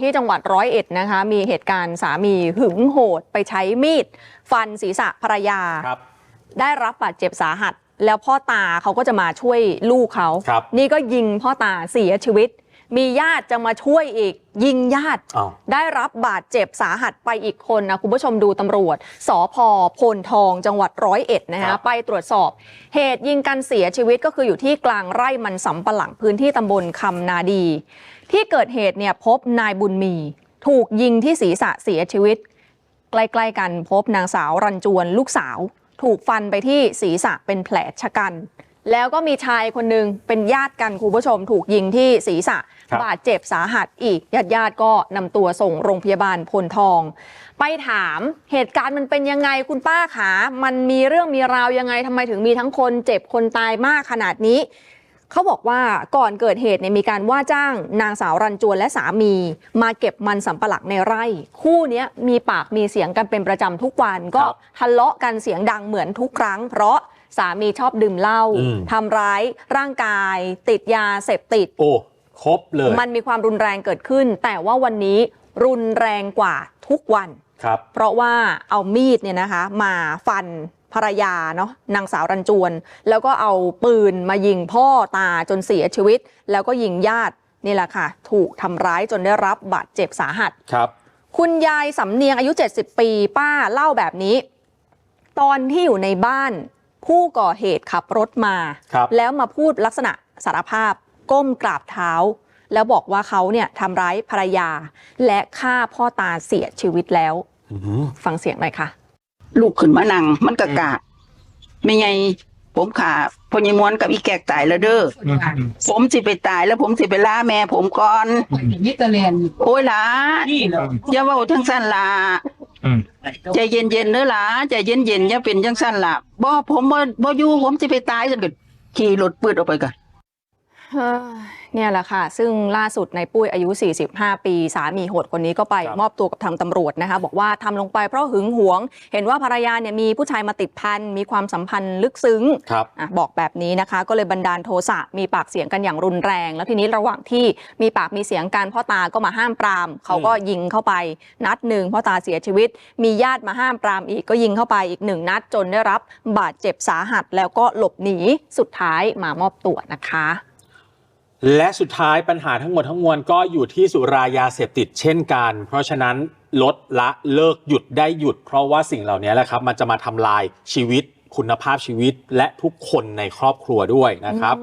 ที่จังหวัดร้อยเอ็ดนะคะ มีเหตุการณ์สามีหึงโหดไปใช้มีด ฟันศีรษะภรรยา ครับ ได้รับบาดเจ็บสาหัส แล้วพ่อตาเขาก็จะมาช่วยลูกเขา ครับ นี่ก็ยิงพ่อตาเสียชีวิต มีญาติจะมาช่วยอีก ยิงญาติอ้าว ได้รับบาดเจ็บสาหัสไปอีกคนนะ คุณผู้ชมดูตำรวจสพโพนทองจังหวัดร้อยเอ็ดนะครัฮะบ ไปตรวจสอบ เหตุยิงกันเสียชีวิตก็คืออยู่ที่กลางไร่มันสำปะหลังพื้นที่ตำบลคำนาดี ที่เกิดเหตุเนี่ยพบนายบุญมี ถูกยิงที่ศีรษะเสียชีวิต ใกล้ๆกันพบนางสาวรันจวนลูกสาว ถูกฟันไปที่ศีรษะเป็นแผลชะกัน แล้วก็มีชายคนหนึ่งเป็นญาติกันคุณผู้ชมถูกยิงที่ศีรษะครับบาดเจ็บสาหัสอีกญาติญาติๆก็นำตัวส่งโรงพยาบาลพลทอง ไปถามเหตุการณ์มันเป็นยังไงคุณป้าขามันมีเรื่องมีราวยังไงทำไมถึงมีทั้งคนเจ็บคนตายมากขนาดนี้เขาบอกว่าก่อนเกิดเหตุเนี่ยมีการว่าจ้างนางสาวรันจวนและสามี มาเก็บมันสำปะหลังในไร่ คู่เนี้ยมีปากมีเสียงกันเป็นประจำทุกวันก็ครับทะเลาะกันเสียงดังเหมือนทุกครั้ง เพราะ สามีชอบดื่มเหล้าอืม ทำร้ายร่างกาย ติดยาเสพติด โอ้ ครบเลย มันมีความรุนแรงเกิดขึ้น แต่ว่าวันนี้รุนแรงกว่าทุกวัน ครับ เพราะว่าเอามีดเนี่ยนะคะ มาฟันภรรยาเนาะนางสาวรันจวน แล้วก็เอาปืนมายิงพ่อตาจนเสียชีวิต แล้วก็ยิงญาตินี่แหละค่ะ ถูกทำร้ายจนได้รับบาดเจ็บสาหัส ครับ คุณยายสำเนียงอายุ 70 ปีป้าเล่าแบบนี้ ตอนที่อยู่ในบ้าน ผู้ก่อเหตุขับรถมา ครับ แล้วมาพูดลักษณะสารภาพ ก้มกราบเท้า แล้วบอกว่าเขาเนี่ยทำร้ายภรรยา และฆ่าพ่อตาเสียชีวิตแล้ว อื้อหือฟังเสียงหน่อยค่ะ ลูกขึ้นมานั่งมันกะกะไม่ไงผมขาพญมวนกับอีแกกตายแล้วเด้ออผมสิไปตายแล้วผมสิไปล่าแม่ผมก่อนนิเตอร์แลนด์โอ้ยหล่ะนี่เหรออย่าเว้าทั้งสั้นล่ะอืม ใจเย็นเย็นเด้อหล่ะใจเย็นเย็นอย่าเป็นจังสั้นล่ะบ่ผมบ่บ่อยู่ผมจะไปตายจนก็ขี่รถปืดออกไปกัน เฮ้ยเนี่ยแหละค่ะ ซึ่งล่าสุดในปุ้ยอายุ 45 ปี สามีโหดคนนี้ก็ไปครับมอบตัวกับทางตำรวจนะคะ บอกว่าทำลงไปเพราะหึงหวง เห็นว่าภรรยาเนี่ยมีผู้ชายมาติดพัน มีความสัมพันธ์ลึกซึ้งครับอะบอกแบบนี้นะคะ ก็เลยบันดาลโทสะมีปากเสียงกันอย่างรุนแรง แล้วทีนี้ระหว่างที่มีปากมีเสียงกันพ่อตาก็มาห้ามปราม เขาก็ยิงเข้าไปนัดหนึ่งพ่อตาเสียชีวิต มีญาติมาห้ามปรามอีกก็ยิงเข้าไปอีกหนึ่งนัดจนได้รับบาดเจ็บสาหัสแล้วก็หลบหนีสุดท้ายมามอบตัวนะคะ และสุดท้ายปัญหาทั้งหมดทั้งมวลก็อยู่ที่สุรายาเสพติดเช่นกัน เพราะฉะนั้นลดละเลิกหยุดได้หยุด เพราะว่าสิ่งเหล่านี้แหละครับมันจะมาทำลายชีวิตคุณภาพชีวิตและทุกคนในครอบครัวด้วยนะครับ